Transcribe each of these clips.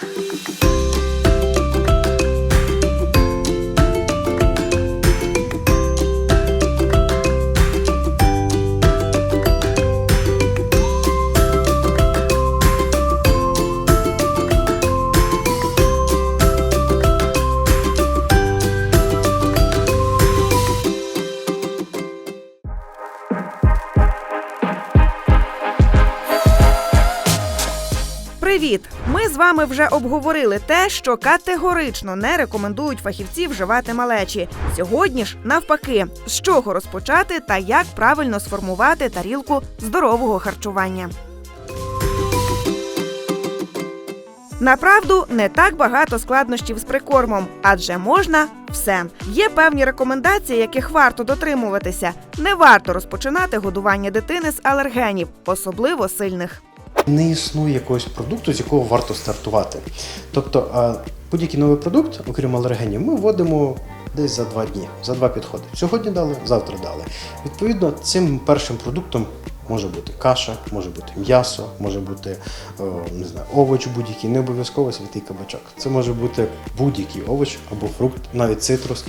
Bye. Привіт! Ми з вами вже обговорили те, що категорично не рекомендують фахівці вживати малечі. Сьогодні ж навпаки, з чого розпочати та як правильно сформувати тарілку здорового харчування. Направду не так багато складнощів з прикормом, адже можна все. Є певні рекомендації, яких варто дотримуватися. Не варто розпочинати годування дитини з алергенів, особливо сильних. Не існує якогось продукту, з якого варто стартувати. Тобто будь-який новий продукт, окрім алергенів, ми вводимо десь за два дні, за два підходи. Сьогодні дали, завтра дали. Відповідно, цим першим продуктом може бути каша, може бути м'ясо, може бути не знаю, овоч будь-який, не обов'язково святий кабачок. Це може бути будь-який овоч або фрукт, навіть цитрус.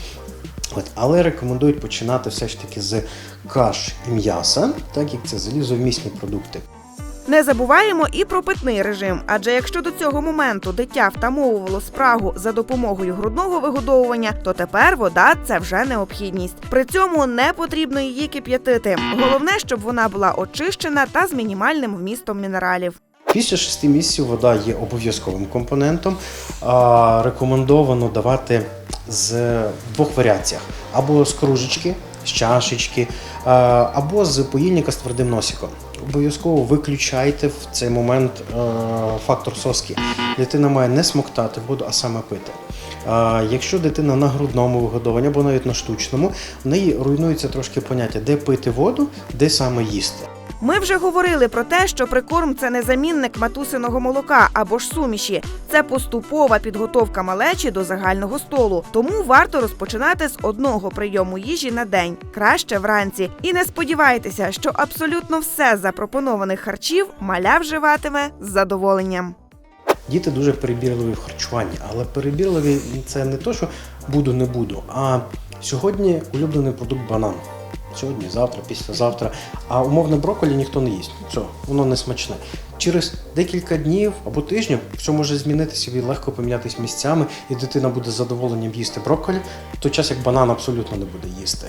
От, але рекомендують починати все ж таки з каш і м'яса, так як це залізовмісні продукти. Не забуваємо і про питний режим, адже якщо до цього моменту дитя втамовувало спрагу за допомогою грудного вигодовування, то тепер вода це вже необхідність. При цьому не потрібно її кип'ятити. Головне, щоб вона була очищена та з мінімальним вмістом мінералів. Після 6 місяців вода є обов'язковим компонентом. Рекомендовано давати з двох варіаціях: або з кружечки, з чашечки, або з поїльника з твердим носиком. Обов'язково виключайте в цей момент е, фактор соски. Дитина має не смоктати воду, а саме пити. Якщо дитина на грудному вигодованні або навіть на штучному, в неї руйнується трошки поняття, де пити воду, де саме їсти. Ми вже говорили про те, що прикорм це не замінник матусиного молока або ж суміші. Це поступова підготовка малечі до загального столу. Тому варто розпочинати з одного прийому їжі на день, краще вранці. І не сподівайтеся, що абсолютно все запропонованих харчів маля вживатиме з задоволенням. Діти дуже перебірливі в харчуванні, але перебірливі це не то, що буду, не буду. А сьогодні улюблений продукт банан. Сьогодні, завтра, післязавтра. А умовне брокколі ніхто не їсть. Все, воно не смачне. Через декілька днів або тижнів все може змінитися і легко помінятися місцями, і дитина буде задоволенням їсти брокколі, в той час як банан абсолютно не буде їсти.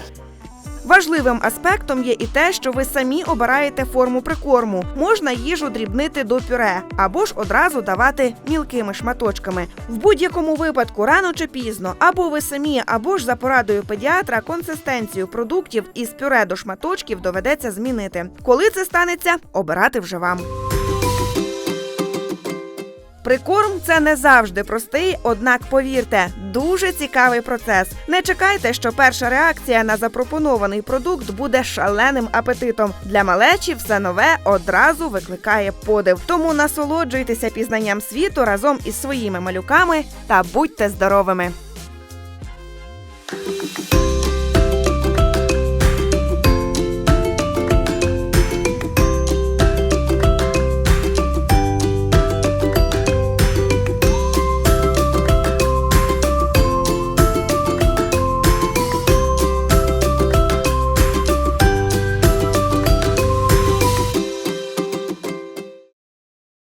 Важливим аспектом є і те, що ви самі обираєте форму прикорму. Можна їжу дрібнити до пюре або ж одразу давати мілкими шматочками. В будь-якому випадку, рано чи пізно, або ви самі, або ж за порадою педіатра консистенцію продуктів із пюре до шматочків доведеться змінити. Коли це станеться, обирати вже вам. Прикорм це не завжди простий, однак повірте, дуже цікавий процес. Не чекайте, що перша реакція на запропонований продукт буде шаленим апетитом. Для малечі все нове одразу викликає подив. Тому насолоджуйтеся пізнанням світу разом із своїми малюками та будьте здоровими.